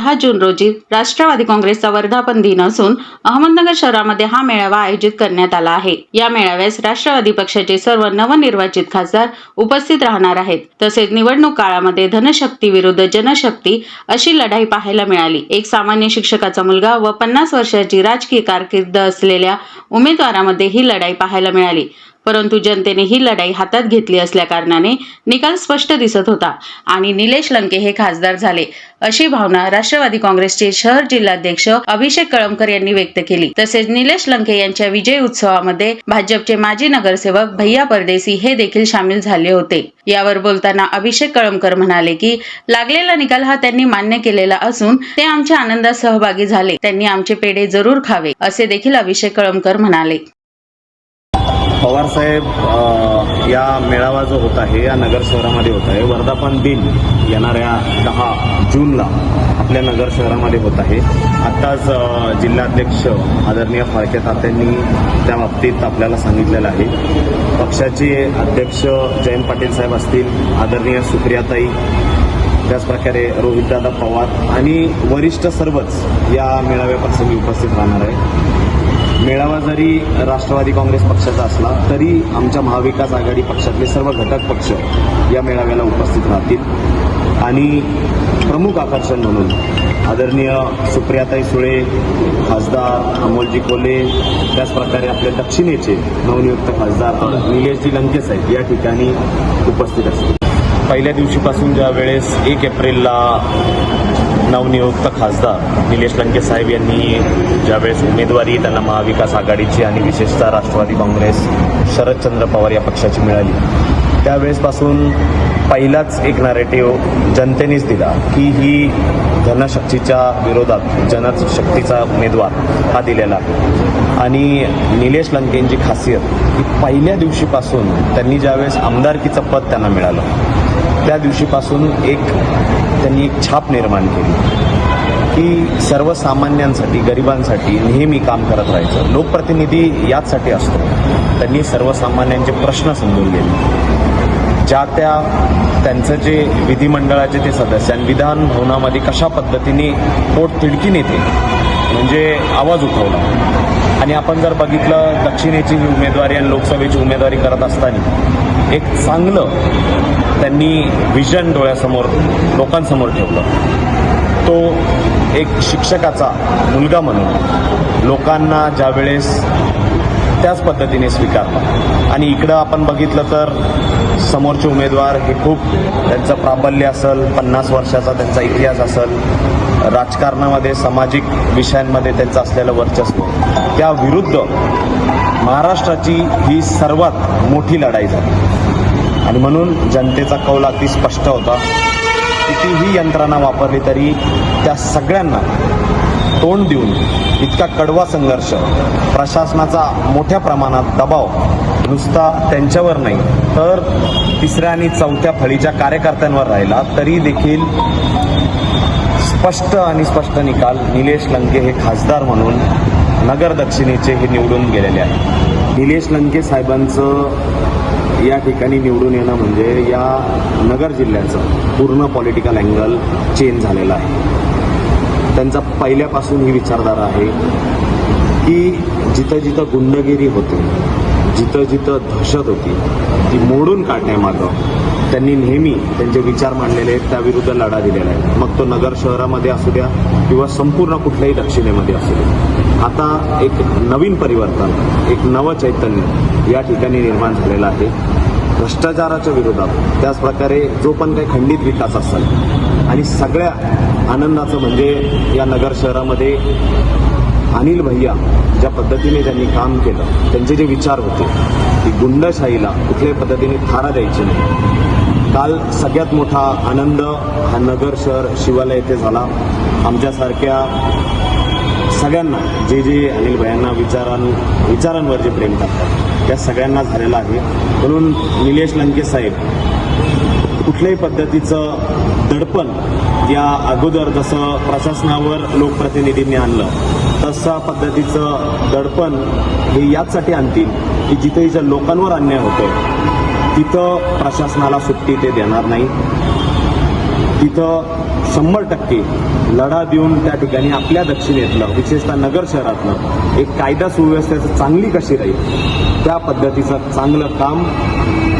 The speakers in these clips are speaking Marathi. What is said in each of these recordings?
दहा जून रोजी राष्ट्रवादी काँग्रेसचा वर्धापन दिन असून अहमदनगर शहरामध्ये हा मेळावा आयोजित करण्यात आला आहे. या मेळाव्यास राष्ट्रवादी पक्षाचे सर्व नवनिर्वाचित खासदार उपस्थित राहणार आहेत. तसेच निवडणूक काळामध्ये धनशक्ती विरुद्ध जनशक्ती अशी लढाई पाहायला मिळाली. एक सामान्य शिक्षकाचा मुलगा व पन्नास वर्षाची राजकीय कारकीर्द असलेल्या उमेदवारामध्ये ही लढाई पाहायला मिळाली. परंतु जनतेने ही लढाई हातात घेतली असल्याकारणाने निकाल स्पष्ट दिसत होता आणि निलेश लंके हे खासदार झाले. अशी भावना राष्ट्रवादी काँग्रेसचे शहर जिल्हाध्यक्ष अभिषेक कळमकर यांनी व्यक्त केली. तसेच निलेश लंके यांच्या विजय उत्सवामध्ये भाजपचे माजी नगरसेवक भैया परदेसी हे देखील सामील झाले होते. यावर बोलताना अभिषेक कळमकर म्हणाले की लागलेला निकाल हा त्यांनी मान्य केलेला असून ते आमच्या आनंदात सहभागी झाले. त्यांनी आमचे पेढे जरूर खावे असे देखील अभिषेक कळमकर म्हणाले. पवार साहेब या मेळावा जो होत आहे या नगर शहरामध्ये होत आहे वर्धापन दिन येणाऱ्या दहा जूनला आपल्या नगर शहरामध्ये होत आहे. आत्ताच जिल्हाध्यक्ष आदरणीय फाळके तात्यांनी त्या बाबतीत आपल्याला सांगितलेलं आहे. पक्षाचे अध्यक्ष जयंत पाटील साहेब असतील आदरणीय सुप्रियाताई त्याचप्रकारे रोहितदादा पवार आणि वरिष्ठ सर्वच या मेळाव्याप्रसंगी उपस्थित राहणार आहे. मेळावा जरी राष्ट्रवादी काँग्रेस पक्षाचा असला तरी आमच्या महाविकास आघाडी पक्षातले सर्व घटक पक्ष या मेळाव्याला उपस्थित राहतील. आणि प्रमुख आकर्षण म्हणून आदरणीय सुप्रियाताई सुळे खासदार अमोलजी कोल्हे त्याचप्रकारे आपल्या दक्षिणेचे नवनियुक्त खासदार निलेशजी लंके साहेब या ठिकाणी उपस्थित असतील. पहिल्या दिवशीपासून ज्या वेळेस एक एप्रिलला नवनियुक्त खासदार निलेश लंके साहेब यांनी ज्यावेळेस उमेदवारी त्यांना महाविकास आघाडीची आणि विशेषतः राष्ट्रवादी काँग्रेस शरदचंद्र पवार या पक्षाची मिळाली. त्यावेळेसपासून पहिलाच एक नॅरेटिव्ह जनतेनेच दिला की ही धनशक्तीच्या विरोधात जनशक्तीचा उमेदवार हा दिलेला आहे. आणि निलेश लंकेंची खासियत ही पहिल्या दिवशीपासून त्यांनी ज्यावेळेस आमदारकीचं पद त्यांना मिळालं त्या दिवशीपासून एक त्यांनी एक छाप निर्माण केली की सर्वसामान्यांसाठी गरिबांसाठी नेहमी काम करत राहायचं. लोकप्रतिनिधी याचसाठी असतो. त्यांनी सर्वसामान्यांचे प्रश्न समजून घेतले. ज्या त्या त्यांचं जे विधिमंडळाचे ते सदस्य आणि विधान भवनामध्ये कशा पद्धतीने पोट तिडकीन येते म्हणजे आवाज उठवला. आणि आपण जर बघितलं दक्षिणेची उमेदवारी आणि लोकसभेची उमेदवारी करत असताना एक चांगलं त्यांनी विजन डोळ्यासमोर लोकांसमोर ठेवलं. तो एक शिक्षकाचा मुलगा म्हणून लोकांना ज्यावेळेस त्याच पद्धतीने स्वीकारला. आणि इकडं आपण बघितलं तर समोरचे उमेदवार हे खूप त्यांचं प्राबल्य असेल पन्नास वर्षाचा त्यांचा इतिहास असेल राजकारणामध्ये सामाजिक विषयांमध्ये त्यांचं असलेलं वर्चस्व. त्या विरुद्ध महाराष्ट्राची ही सर्वात मोठी लढाई झाली. आणि म्हणून जनतेचा कौल अगदी स्पष्ट होता. कितीही यंत्रणा वापरली तरी त्या सगळ्यांना तोंड देऊन इतका कडवा संघर्ष प्रशासनाचा मोठ्या प्रमाणात दबाव नुसता त्यांच्यावर नाही तर तिसऱ्या आणि चौथ्या फळीच्या कार्यकर्त्यांवर राहिला तरी देखील स्पष्ट आणि स्पष्ट निकाल निलेश लंके हे खासदार म्हणून नगर दक्षिणेचे हे निवडून गेलेले आहे निलेश लंके साहेबांचं या ठिकाणी निवडून येणं म्हणजे या नगर जिल्ह्याचं पूर्ण पॉलिटिकल अँगल चेंज झालेला आहे. त्यांचा पहिल्यापासून ही विचारधारा आहे की जिथं जिथं गुंडगिरी होते जिथं जिथं दहशत होती ती मोडून काढण्यामागं त्यांनी नेहमी त्यांचे विचार मांडलेले आहेत त्याविरुद्ध लढा दिलेला आहे. मग तो नगर शहरामध्ये असू द्या किंवा संपूर्ण कुठल्याही दक्षिणेमध्ये असू द्या. आता एक नवीन परिवर्तन एक नवं चैतन्य या ठिकाणी निर्माण झालेलं आहे. भ्रष्टाचाराच्या विरोधात त्याचप्रकारे जो पण काही खंडित विकास असेल आणि सगळ्या आनंदाचं म्हणजे या नगर शहरामध्ये अनिल भैया ज्या पद्धतीने त्यांनी काम केलं त्यांचे जे विचार होते की गुंडशाहीला कुठल्याही पद्धतीने थारा द्यायची नाही. काल सगळ्यात मोठा आनंद हा नगर शहर शिवालय येथे झाला. आमच्यासारख्या सगळ्यांना जे जे अनिल भयांना विचारां विचारांवर जे प्रेम करतात त्या सगळ्यांना झालेलं आहे. म्हणून निलेश लंके साहेब कुठल्याही पद्धतीचं दडपण या अगोदर जसं प्रशासनावर लोकप्रतिनिधींनी आणलं तसा पद्धतीचं दडपण हे याचसाठी आणतील की जिथे ज्या लोकांवर अन्याय होतोय. तिथं प्रशासनाला सुट्टी ते देणार नाही. तिथं शंभर टक्के लढा देऊन त्या ठिकाणी आपल्या दक्षिणेतलं विशेषतः नगर शहरातलं एक कायदा सुव्यवस्थेचं चांगली कशी राहील त्या पद्धतीचं चांगलं काम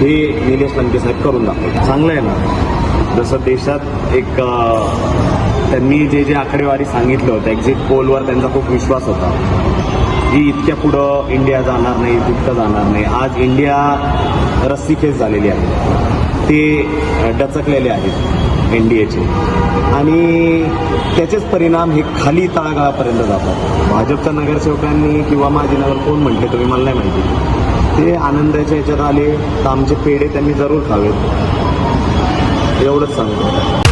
हे निलेश लंके साहेब करून दाखवले चांगलं आहे ना? जसं देशात एक त्यांनी जे जे आकडेवारी सांगितलं होतं एक्झिट पोलवर त्यांचा खूप विश्वास होता. की इतक्या पुढं इंडिया जाणार नाही तितकं जाणार नाही. आज इंडिया रस्सीखेच झालेली आहे. ते डचकलेले आहेत एन डी एचे आणि त्याचेच परिणाम हे खाली तळागाळापर्यंत जातात. भाजपच्या नगरसेवकांनी किंवा माझे नगर कोण म्हटले तुम्ही मला नाही माहिती. ते आनंदाच्या ह्याच्यात आले तर आमचे पेढे त्यांनी जरूर खावेत. एवढंच सांगतो.